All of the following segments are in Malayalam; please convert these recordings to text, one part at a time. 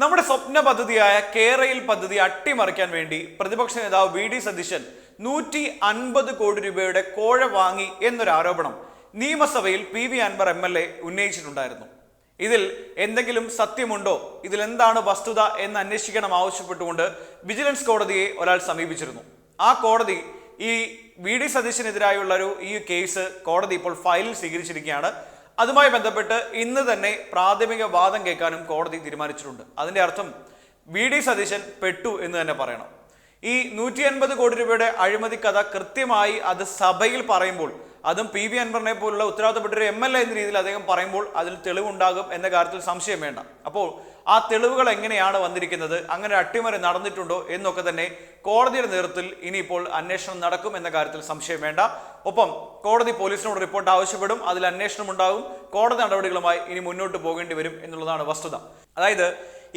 നമ്മുടെ സ്വപ്ന പദ്ധതിയായ കേരയിൽ പദ്ധതി അട്ടിമറിക്കാൻ വേണ്ടി പ്രതിപക്ഷ നേതാവ് വി ഡി സതീശൻ നൂറ്റി അൻപത് കോടി രൂപയുടെ കോഴ വാങ്ങി എന്നൊരു ആരോപണം നിയമസഭയിൽ P V Anvar M L A ഉന്നയിച്ചിട്ടുണ്ടായിരുന്നു. ഇതിൽ എന്തെങ്കിലും സത്യമുണ്ടോ? ഇതിൽ എന്താണ് വസ്തുത എന്ന് അന്വേഷിക്കണം ആവശ്യപ്പെട്ടുകൊണ്ട് വിജിലൻസ് കോടതിയെ ഒരാൾ സമീപിച്ചിരുന്നു. ആ കോടതി ഈ വി ഡി സതീശനെതിരായുള്ള ഒരു ഈ കേസ് കോടതി ഇപ്പോൾ ഫയലിൽ സ്വീകരിച്ചിരിക്കുകയാണ്. അതുമായി ബന്ധപ്പെട്ട് ഇന്ന് തന്നെ പ്രാഥമിക വാദം കേൾക്കാനും കോടതി തീരുമാനിച്ചിട്ടുണ്ട്. അതിന്റെ അർത്ഥം വി ഡി സതീശൻ പെട്ടു എന്ന് തന്നെ പറയണം. ഈ നൂറ്റി അൻപത് കോടി രൂപയുടെ അഴിമതി കഥ കൃത്യമായി അത് സഭയിൽ പറയുമ്പോൾ അതും പി വി അൻവറിനെ പോലുള്ള ഉത്തരവാദിത്തപ്പെട്ട ഒരു എം എൽ എ എന്ന രീതിയിൽ അദ്ദേഹം പറയുമ്പോൾ അതിൽ തെളിവുണ്ടാകും എന്ന കാര്യത്തിൽ സംശയം വേണ്ട. അപ്പോൾ ആ തെളിവുകൾ എങ്ങനെയാണ് വന്നിരിക്കുന്നത്? അങ്ങനെ അട്ടിമറി നടന്നിട്ടുണ്ടോ എന്നൊക്കെ തന്നെ കോടതിയുടെ നേതൃത്വത്തിൽ ഇനിയിപ്പോൾ അന്വേഷണം നടക്കും എന്ന കാര്യത്തിൽ സംശയം വേണ്ട. ഒപ്പം കോടതി പോലീസിനോട് റിപ്പോർട്ട് ആവശ്യപ്പെടും അതിൽ അന്വേഷണം ഉണ്ടാകും കോടതി നടപടികളുമായി ഇനി മുന്നോട്ട് പോകേണ്ടി വരും എന്നുള്ളതാണ് വസ്തുത. അതായത്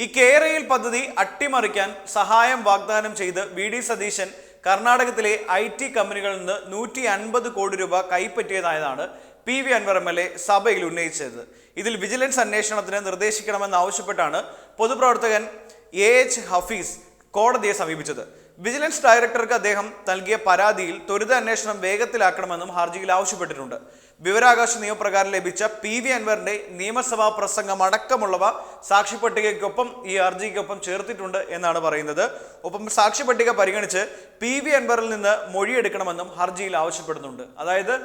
ഈ കേരയിൽ പദ്ധതി അട്ടിമറിക്കാൻ സഹായം വാഗ്ദാനം ചെയ്ത് വി ഡി സതീശൻ കർണാടകത്തിലെ ഐ ടി കമ്പനികളിൽ നിന്ന് നൂറ്റി അൻപത് കോടി രൂപ കൈപ്പറ്റിയതായതാണ് P V Anwar M L A സഭയിൽ ഉന്നയിച്ചത്. ഇതിൽ വിജിലൻസ് അന്വേഷണത്തിന് നിർദ്ദേശിക്കണമെന്ന് ആവശ്യപ്പെട്ടാണ് പൊതുപ്രവർത്തകൻ എ എച്ച് ഹഫീസ് കോടതിയെ സമീപിച്ചത്. വിജിലൻസ് ഡയറക്ടർക്ക് അദ്ദേഹം നൽകിയ പരാതിയിൽ ത്വരിത അന്വേഷണം വേഗത്തിലാക്കണമെന്നും ഹർജിയിൽ ആവശ്യപ്പെട്ടിട്ടുണ്ട്. വിവരാവകാശ നിയമപ്രകാരം ലഭിച്ച പി വി അൻവറിന്റെ നിയമസഭാ പ്രസംഗം അടക്കമുള്ളവ സാക്ഷി പട്ടികയ്ക്കൊപ്പം ഈ ഹർജിക്കൊപ്പം ചേർത്തിട്ടുണ്ട് എന്നാണ് പറയുന്നത്. ഒപ്പം സാക്ഷി പട്ടിക പരിഗണിച്ച് പി വി അൻവറിൽ നിന്ന് മൊഴിയെടുക്കണമെന്നും ഹർജിയിൽ ആവശ്യപ്പെടുന്നുണ്ട്. അതായത്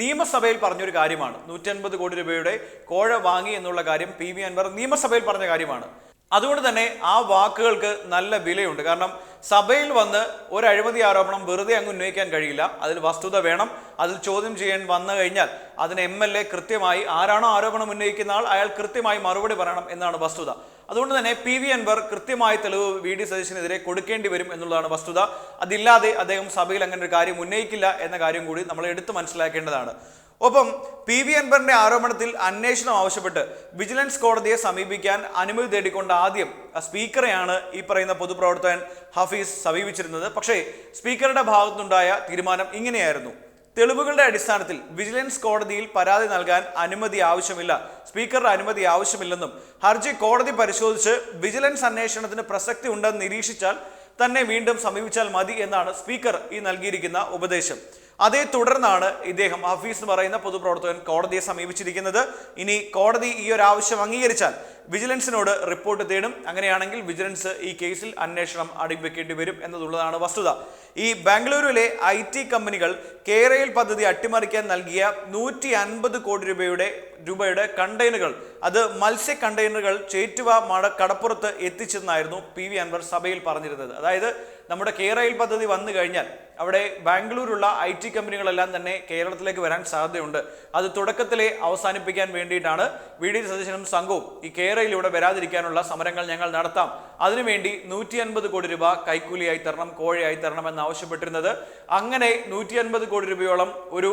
നിയമസഭയിൽ പറഞ്ഞൊരു കാര്യമാണ്. നൂറ്റി അൻപത് കോടി രൂപയുടെ കോഴ വാങ്ങി എന്നുള്ള കാര്യം പി വി അൻവർ നിയമസഭയിൽ പറഞ്ഞ കാര്യമാണ്. അതുകൊണ്ട് തന്നെ ആ വാക്കുകൾക്ക് നല്ല വിലയുണ്ട്. കാരണം സഭയിൽ വന്ന് ഒരു അഴിമതി ആരോപണം വെറുതെ അങ്ങ് ഉന്നയിക്കാൻ കഴിയില്ല. അതിൽ വസ്തുത വേണം. അതിൽ ചോദ്യം ചെയ്യാൻ വന്നു കഴിഞ്ഞാൽ അതിന് എം എൽ എ കൃത്യമായി ആരാണോ ആരോപണം ഉന്നയിക്കുന്ന ആൾ അയാൾ കൃത്യമായി മറുപടി പറയണം എന്നാണ് വസ്തുത. അതുകൊണ്ട് തന്നെ പി വി അൻവർ കൃത്യമായ തെളിവ് വി ഡി സതീശനെതിരെ കൊടുക്കേണ്ടി വരും എന്നുള്ളതാണ് വസ്തുത. അതില്ലാതെ അദ്ദേഹം സഭയിൽ അങ്ങനെ ഒരു കാര്യം ഉന്നയിക്കില്ല എന്ന കാര്യം കൂടി നമ്മൾ എടുത്തു മനസ്സിലാക്കേണ്ടതാണ്. ഒപ്പം പി വി അൻവറിന്റെ ആരോപണത്തിൽ അന്വേഷണം ആവശ്യപ്പെട്ട് വിജിലൻസ് കോടതിയെ സമീപിക്കാൻ അനുമതി തേടിക്കൊണ്ട് ആദ്യം സ്പീക്കറെയാണ് ഈ പറയുന്ന പൊതുപ്രവർത്തകൻ ഹഫീസ് സമീപിച്ചിരുന്നത്. പക്ഷേ സ്പീക്കറുടെ ഭാഗത്തുനിന്നുണ്ടായ തീരുമാനം ഇങ്ങനെയായിരുന്നു. തെളിവുകളുടെ അടിസ്ഥാനത്തിൽ വിജിലൻസ് കോടതിയിൽ പരാതി നൽകാൻ അനുമതി ആവശ്യമില്ല. സ്പീക്കറുടെ അനുമതി ആവശ്യമില്ലെന്നും ഹർജി കോടതി പരിശോധിച്ച് വിജിലൻസ് അന്വേഷണത്തിന് പ്രസക്തി ഉണ്ടെന്ന് നിരീക്ഷിച്ചാൽ തന്നെ വീണ്ടും സമീപിച്ചാൽ മതി എന്നാണ് സ്പീക്കർ ഈ നൽകിയിരിക്കുന്ന ഉപദേശം. അതേ തുടർന്നാണ് ഇദ്ദേഹം ഹഫീസ് എന്ന് പറയുന്ന പൊതുപ്രവർത്തകൻ കോടതിയെ സമീപിച്ചിരിക്കുന്നത്. ഇനി കോടതി ഈ ഒരു ആവശ്യം അംഗീകരിച്ചാൽ വിജിലൻസിനോട് റിപ്പോർട്ട് തേടും. അങ്ങനെയാണെങ്കിൽ വിജിലൻസ് ഈ കേസിൽ അന്വേഷണം അടിവെക്കേണ്ടി വരും എന്നതുള്ളതാണ് വസ്തുത. ഈ ബാംഗ്ലൂരുവിലെ ഐ ടി കമ്പനികൾ കേരയിൽ പദ്ധതി അട്ടിമറിക്കാൻ നൽകിയ നൂറ്റി അൻപത് കോടി രൂപയുടെ രൂപയുടെ കണ്ടെയ്നറുകൾ അത് മത്സ്യ കണ്ടെയ്നറുകൾ ചേറ്റുവ മട കടപ്പുറത്ത് എത്തിച്ചെന്നായിരുന്നു പി വി അൻവർ സഭയിൽ പറഞ്ഞിരുന്നത്. അതായത് നമ്മുടെ കേരയിൽ പദ്ധതി വന്നു കഴിഞ്ഞാൽ അവിടെ ബാംഗ്ലൂരുള്ള ഐ ടി കമ്പനികളെല്ലാം തന്നെ കേരളത്തിലേക്ക് വരാൻ സാധ്യതയുണ്ട്. അത് തുടക്കത്തിലെ അവസാനിപ്പിക്കാൻ വേണ്ടിയിട്ടാണ് വി ഡി സതീശനും സംഘവും ഈ കേരളയിലൂടെ വരാതിരിക്കാനുള്ള സമരങ്ങൾ ഞങ്ങൾ നടത്താം. അതിനുവേണ്ടി നൂറ്റി അൻപത് കോടി രൂപ കൈക്കൂലിയായി തരണം കോഴയായി തരണം എന്ന് ആവശ്യപ്പെട്ടിരുന്നത്. അങ്ങനെ നൂറ്റി അൻപത് കോടി രൂപയോളം ഒരു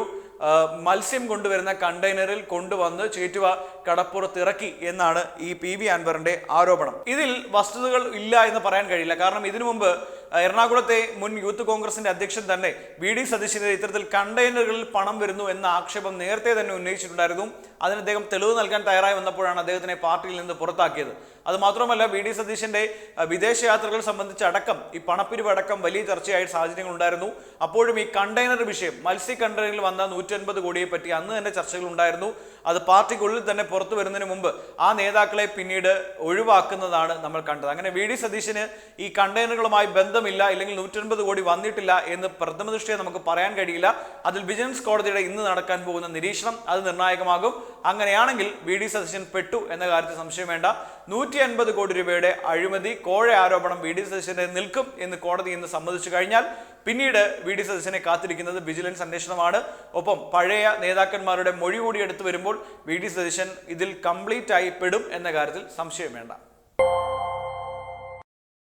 മത്സ്യം കൊണ്ടുവരുന്ന കണ്ടെയ്നറിൽ കൊണ്ടുവന്ന് ചേറ്റുവ കടപ്പുറത്ത് ഇറക്കി എന്നാണ് ഈ പി വി അൻവറിന്റെ ആരോപണം. ഇതിൽ വസ്തുതകൾ ഇല്ല എന്ന് പറയാൻ കഴിയില്ല. കാരണം ഇതിനു മുമ്പ് എറണാകുളത്തെ മുൻ യൂത്ത് കോൺഗ്രസിന്റെ അധ്യക്ഷൻ തന്നെ വി ഡി സതീശിനെതിരെ ഇത്തരത്തിൽ കണ്ടെയ്നറുകളിൽ പണം വരുന്നു എന്ന ആക്ഷേപം നേരത്തെ തന്നെ ഉന്നയിച്ചിട്ടുണ്ടായിരുന്നു. അതിന് അദ്ദേഹം തെളിവ് നൽകാൻ തയ്യാറായി വന്നപ്പോഴാണ് അദ്ദേഹത്തിനെ പാർട്ടിയിൽ നിന്ന് പുറത്താക്കിയത്. അത് മാത്രമല്ല വി ഡി സതീശന്റെ വിദേശയാത്രകൾ സംബന്ധിച്ച് അടക്കം ഈ പണപ്പിരിവ് അടക്കം വലിയ ചർച്ചയായ സാഹചര്യങ്ങൾ ഉണ്ടായിരുന്നു. അപ്പോഴും ഈ കണ്ടെയ്നർ വിഷയം മത്സ്യ കണ്ടെയ്നറിൽ വന്ന നൂറ്റി അൻപത് കോടിയെ പറ്റി അന്ന് തന്നെ ചർച്ചകൾ ഉണ്ടായിരുന്നു. അത് പാർട്ടിക്കുള്ളിൽ തന്നെ പുറത്തു വരുന്നതിന് മുമ്പ് ആ നേതാക്കളെ പിന്നീട് ഒഴിവാക്കുന്നതാണ് നമ്മൾ കണ്ടത്. അങ്ങനെ വി ഡി സതീശന് ഈ കണ്ടെയ്നറുകളുമായി ബന്ധമില്ല അല്ലെങ്കിൽ നൂറ്റൻപത് കോടി വന്നിട്ടില്ല എന്ന് പ്രഥമ ദൃഷ്ടിയെ നമുക്ക് പറയാൻ കഴിയില്ല. അതിൽ വിജിലൻസ് കോടതിയുടെ ഇന്ന് നടക്കാൻ പോകുന്ന നിരീക്ഷണം അത് നിർണായകമാകും. അങ്ങനെയാണെങ്കിൽ വി ഡി സതീശൻ പെട്ടു എന്ന കാര്യത്തിൽ സംശയം വേണ്ട. നൂറ്റി അൻപത് കോടി രൂപയുടെ അഴിമതി കോഴ ആരോപണം വി ഡി സതീശന്റെ നിൽക്കും എന്ന് കോടതി ഇന്ന് സമ്മതിച്ചു കഴിഞ്ഞാൽ പിന്നീട് വി ഡി സതീശനെ കാത്തിരിക്കുന്നത് വിജിലൻസ് അന്വേഷണമാണ്. ഒപ്പം പഴയ നേതാക്കന്മാരുടെ മൊഴി കൂടി എടുത്തു വരുമ്പോൾ വി ഡി സതീശൻ ഇതിൽ കംപ്ലീറ്റ് ആയി പെടും എന്ന കാര്യത്തിൽ സംശയം വേണ്ട.